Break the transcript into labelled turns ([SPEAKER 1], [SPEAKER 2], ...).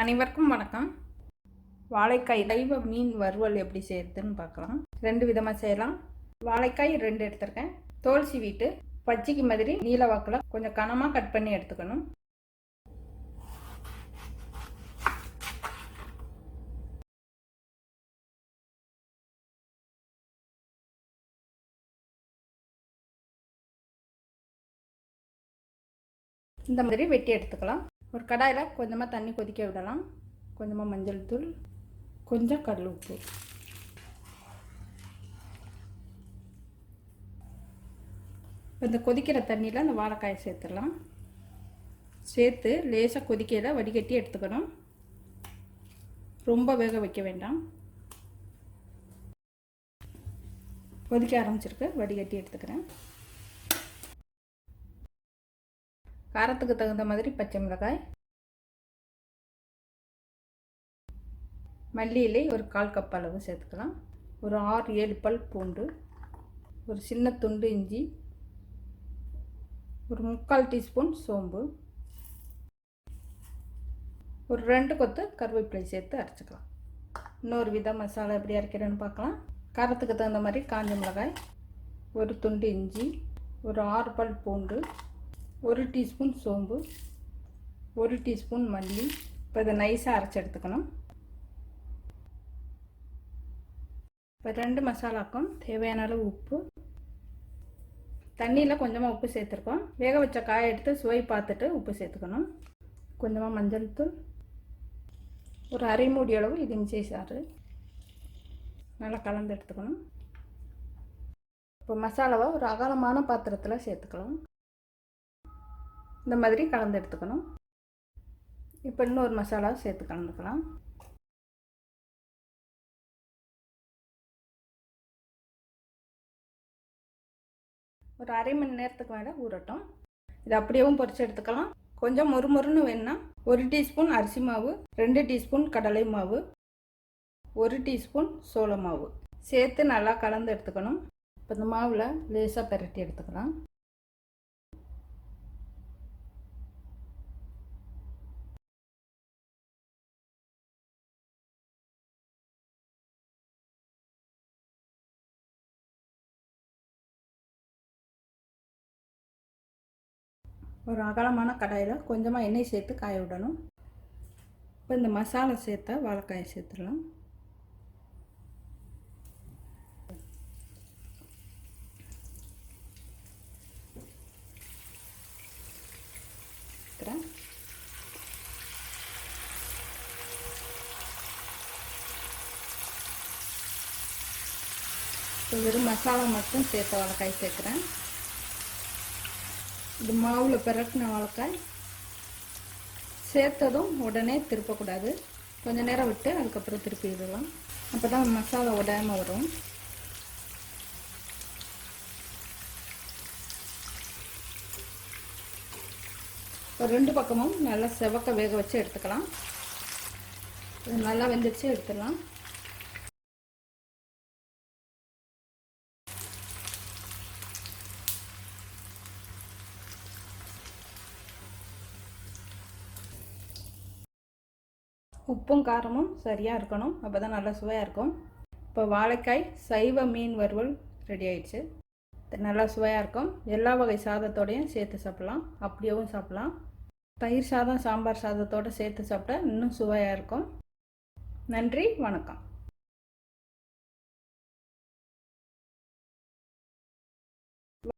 [SPEAKER 1] அனைவருக்கும் வணக்கம். வாழைக்காய் தெய்வ மீன் வறுவல் எப்படி செய்யறதுன்னு பார்க்கலாம். ரெண்டு விதமாக செய்யலாம். வாழைக்காய் ரெண்டு எடுத்திருக்கேன். தோல் சீவிட்டு பச்சைக்கு மாதிரி நீல வாக்கில் கொஞ்சம் கனமாக கட் பண்ணி எடுத்துக்கணும். இந்த மாதிரி வெட்டி எடுத்துக்கலாம். ஒரு கடாயில் கொஞ்சமாக தண்ணி கொதிக்க விடலாம். கொஞ்சமாக மஞ்சள் தூள் கொஞ்சம் கடல் உப்பு. இந்த கொதிக்கிற தண்ணியில் அந்த வாழைக்காயை சேர்த்துடலாம். சேர்த்து லேசாக கொதிக்கையில் வடிகட்டி எடுத்துக்கணும். ரொம்ப வேக வைக்க வேண்டாம். கொதிக்க ஆரம்பிச்சிருக்கு. வடிகட்டி எடுத்துக்கிறேன். காரத்துக்கு தகுந்த மாதிரி பச்சை மிளகாய் மல்லி இலை ஒரு கால் கப் அளவு சேர்த்துக்கலாம். ஒரு ஆறு ஏழு பல் பூண்டு ஒரு சின்ன துண்டு இஞ்சி ஒரு முக்கால் டீஸ்பூன் சோம்பு ஒரு ரெண்டு கொத்து கருவேப்பிலை சேர்த்து அரைச்சிக்கலாம். இன்னொரு வித மசாலா எப்படி அரைக்கிறேன்னு பார்க்கலாம். காரத்துக்கு தகுந்த மாதிரி காஞ்ச மிளகாய் ஒரு துண்டு இஞ்சி ஒரு ஆறு பல் பூண்டு ஒரு டீஸ்பூன் சோம்பு ஒரு டீஸ்பூன் மல்லி. இப்போ இதை நைஸாக அரைச்சி எடுத்துக்கணும். இப்போ ரெண்டு மசாலாக்கும் தேவையான அளவு உப்பு. தண்ணியில் கொஞ்சமாக உப்பு சேர்த்துருக்கோம். வேக வச்ச காயை எடுத்து சுவை பார்த்துட்டு உப்பு சேர்த்துக்கணும். கொஞ்சமாக மஞ்சள் தூள். ஒரு அரை மூடி அளவு இது இஞ்சி சாறு. நல்லா கலந்து எடுத்துக்கணும். இப்போ மசாலாவை ஒரு அகலமான பாத்திரத்தில் சேர்த்துக்கலாம். இந்த மாதிரி கலந்து எடுத்துக்கணும். இப்போ இன்னொரு மசாலா சேர்த்து கலந்துக்கலாம். ஒரு அரை மணி நேரத்துக்கு மேலே ஊறட்டும். இது அப்படியேவும் பொரிச்சு எடுத்துக்கலாம். கொஞ்சம் மொறுமொறுன்னு வேணுன்னா ஒரு டீஸ்பூன் அரிசி மாவு ரெண்டு டீஸ்பூன் கடலை மாவு ஒரு டீஸ்பூன் சோள மாவு. சேர்த்து நல்லா கலந்து எடுத்துக்கணும். இப்போ இந்த மாவில் லேசாக பெரட்டி எடுத்துக்கலாம். ஒரு அகலமான கடாயில் கொஞ்சமாக எண்ணெய் சேர்த்து காய விடணும். இப்போ இந்த மசாலா சேர்த்தா வாழைக்காயை சேர்த்துடலாம். இப்போ வெறும் மசாலா மட்டும் சேர்த்த வாழைக்காய் சேர்க்குறேன். இது மாவில் பிறக்கின வாழைக்காய். சேர்த்ததும் உடனே திருப்பக்கூடாது. கொஞ்சம் நேரம் விட்டு அதுக்கப்புறம் திருப்பி விடலாம். அப்போ தான் மசாலா உடையாமல் வரும். ஒரு ரெண்டு பக்கமும் நல்லா செவக்க வேக வச்சு எடுத்துக்கலாம். நல்லா வெந்துச்சு எடுத்துடலாம். உப்பும் காரமும் சரியாக இருக்கணும். அப்போ தான் நல்லா சுவையாக இருக்கும். இப்போ வாழைக்காய் சைவ மீன் வறுவல் ரெடி ஆயிடுச்சு. நல்லா சுவையாக இருக்கும். எல்லா வகை சாதத்தோடையும் சேர்த்து சாப்பிட்லாம். அப்படியேவும் சாப்பிட்லாம். தயிர் சாதம் சாம்பார் சாதத்தோடு சேர்த்து சாப்பிட்டா இன்னும் சுவையாக இருக்கும். நன்றி வணக்கம்.